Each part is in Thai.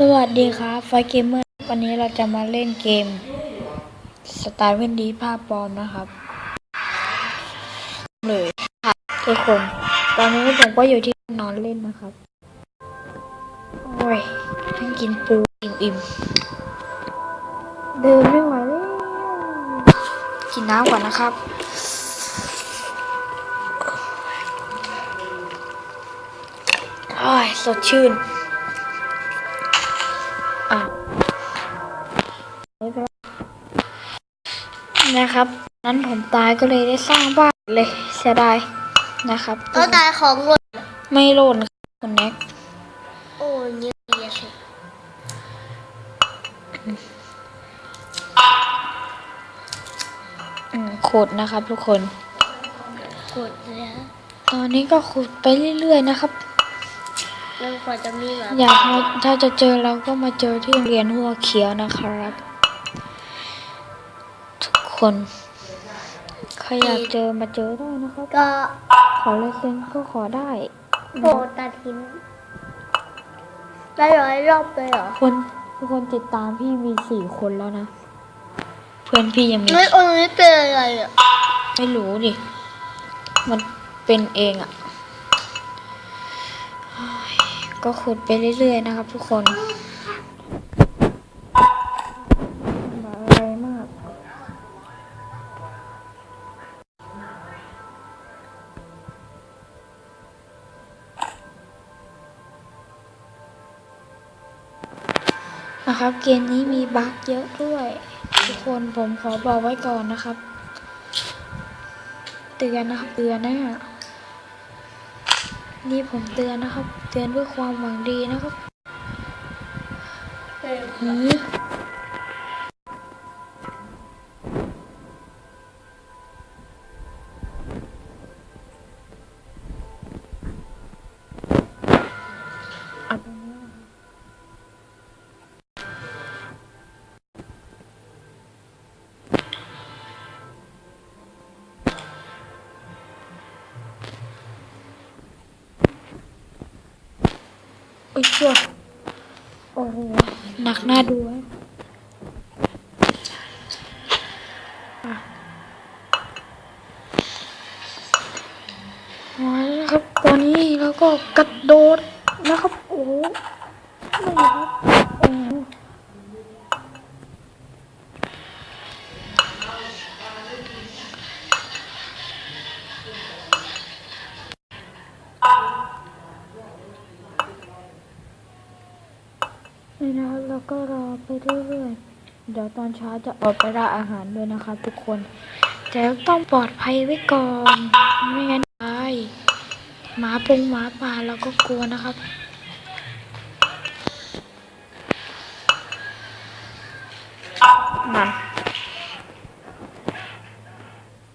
สวัสดีครับไฟเกมเมอร์วันนี้เราจะมาเล่นเกมสไตาร์เวนดีภาพปลอมนะครับเลยครับทุกคน ตอนนี้ผมก็อยู่ที่นอนเล่นนะครับ โอ้ยทั้งกินปูอิ่มๆเดินไม่ไหวแล้วกินน้ำก่อนนะครับโอ้ยสดชื่น นะครับ นั้นผมตายก็เลยได้สร้างบ้านเลยเสียดายนะครับเขาตายของหมดไม่โหลดครับคุณแน็กโอ้ยเนี่ยเยสุดอืมขุดนะครับทุกคนกดแล้วตอนนี้ก็ขุดไปเรื่อยๆนะครับ แล้วกว่าจะมีหมาอยากมาถ้าจะเจอเราก็มาเจอที่โรงเรียนหัวเขียวนะครับ ทุกคนใครอยากเจอมาเจอได้นะครับก็ขอลายเซ็นก็ขอได้โบตัดหินได้ร้อยรอบเลยเหรอคนทุกคนติดตามพี่มีสี่คนแล้วนะ เพื่อนพี่ยังมีไม่องค์นี้เป็นอะไรอะไม่รู้ดิ มันเป็นเองอะ่ ก็ขุดไปเรื่อยๆนะครับทุกคนมาอะไรมาก นะครับเกมนี้มีบั๊กเยอะด้วย ทุกคนผมขอบอกไว้ก่อนนะครับ เตือนนะครับเตือนนะ นี่ผมเตือนนะครับ เตือนด้วยความหวังดีนะครับ หือ โอ้ยชัวโอ้โหหนักหน้าดูไว้แล้วนะครับตอนนี้เราก็กระโดดนะครับ โอ้โหนี่ครับโอ้โหนี่นะครับแล้ว ก็รอไปเรื่อยๆ เดี๋ยวตอนเช้าจะออกไปล่าอาหารด้วยนะครับทุกคนแต่ต้องปลอดภัยไว้ก่อน ไม่งั้นตายหมาปงหมาป่าเราก็กลัวนะครับมา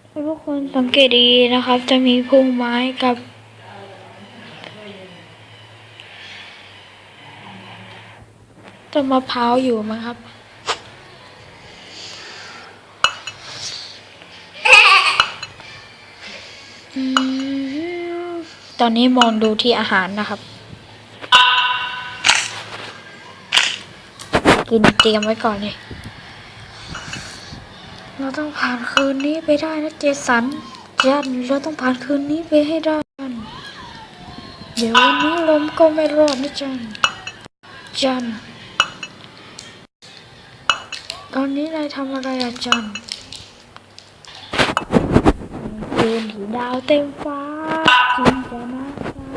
ให้ทุกคนสังเกตดีนะครับ จะมีพุ่มไม้กับ นมะพร้าวอยู่มั้งครับอตอนนี้มองดูที่อาหารนะครับ กินเตรียมไว้ก่อนเลย เราต้องผ่านคืนนี้ไปได้นะเจสันจันเราต้องผ่านคืนนี้ไปให้ได้จันเดี๋ยววันนี้ลมก็ไม่รอดนะจันจัน ตอนนี้นายทำอะไรอะจันคืนดาวเต็มฟ้าจินตนากา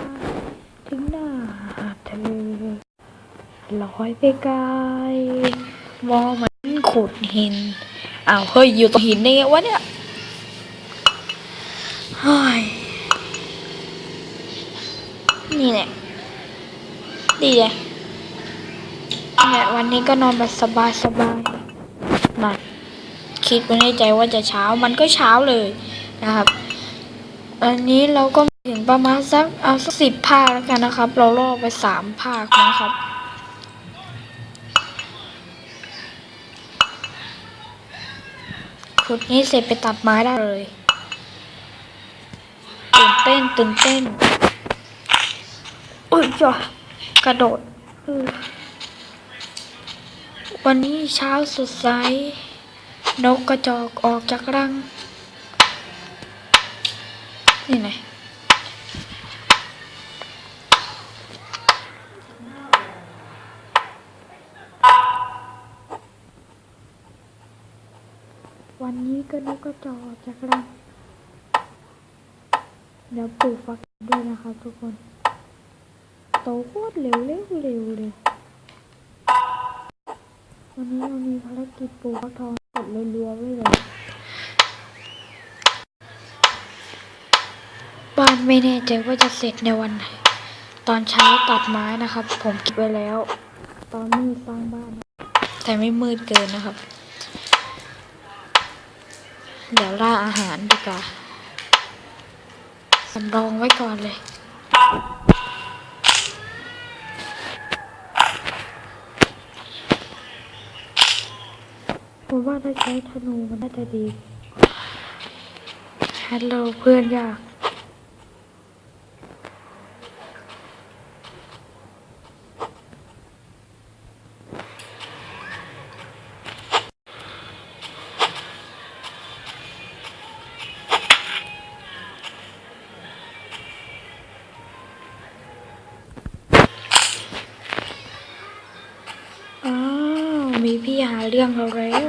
ถึงหน้าเธอลอยไปไกลมองเหมันขุดหินอ้าวเฮ้ยอยู่ตรงหินได้ไงวะเนี่ยเฮ้ยนี่แหละดีเลยเนี่ยวันนี้ก็นอนแบบสบายสบาย ๆมาคิดไว้ในใจว่าจะเช้ามันก็เช้าเลยนะครับ อันนี้เราก็ถึงประมาณสักเอาสักสิบภาคแล้วกันนะครับ เราลอไปสามภาคนะครับขุดนี้เสร็จไปตัดไม้ได้เลยตื่นเต้นตื่นเต้นอุ้ยจ้ะกระโดดอือ วันนี้เช้าสดใส นกกระจอกออกจากรัง นี่ไงวันนี้ก็นกกระจอกออกจากรัง เดี๋ยวปลูกฟักด้วยนะครับทุกคน โตโคตรเร็วเร็วเร็วเลย วันนี้เรามีภารกิจปลูกฟักทองกดรัวๆไว้เลย บ้านไม่แน่ใจว่าจะเสร็จในวันไหน ตอนเช้าตัดไม้นะครับ ผมคิดไว้แล้ว ตอนมืดสร้างบ้าน แต่ไม่มืดเกินนะครับ เดี๋ยวล่าอาหารดีกว่าสำรองไว้ก่อนเลย ผมว่าถ้าใช้ธนูมันน่าจะดีฮัลโหลเพื่อนยาก มีพี่หาเรื่องเราแล้ว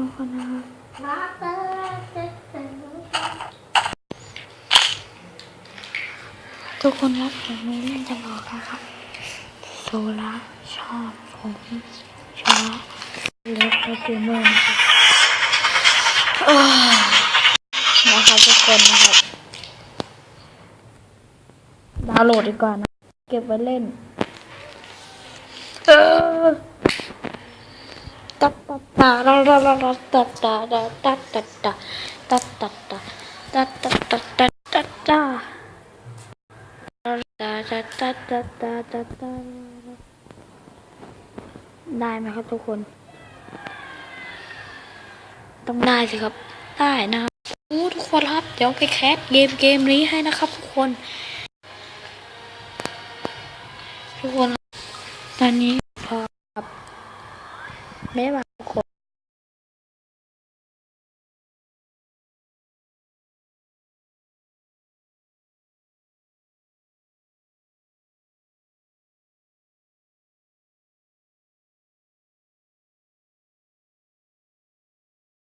ทุกคนนะครับมาเปิดเซ็ตเซ็ตทุกคนครับผมมีเรื่องจะบอกนะครับ โซล่าชอบผมช้าเล็กและเกมเมอร์นะครับอ้าวนะครับทุกคนนะครับ ดาวน์โหลดดีกว่านะ เก็บไว้เล่น ได้ไหมครับทุกคน ต้องได้สิครับ ได้นะครับโอ้ทุกคนครับ เดี๋ยวไปแคสเกมเกมนี้ให้นะครับ ทุกคน ทุกคน ตอนนี้พอครับบ๊ายบาย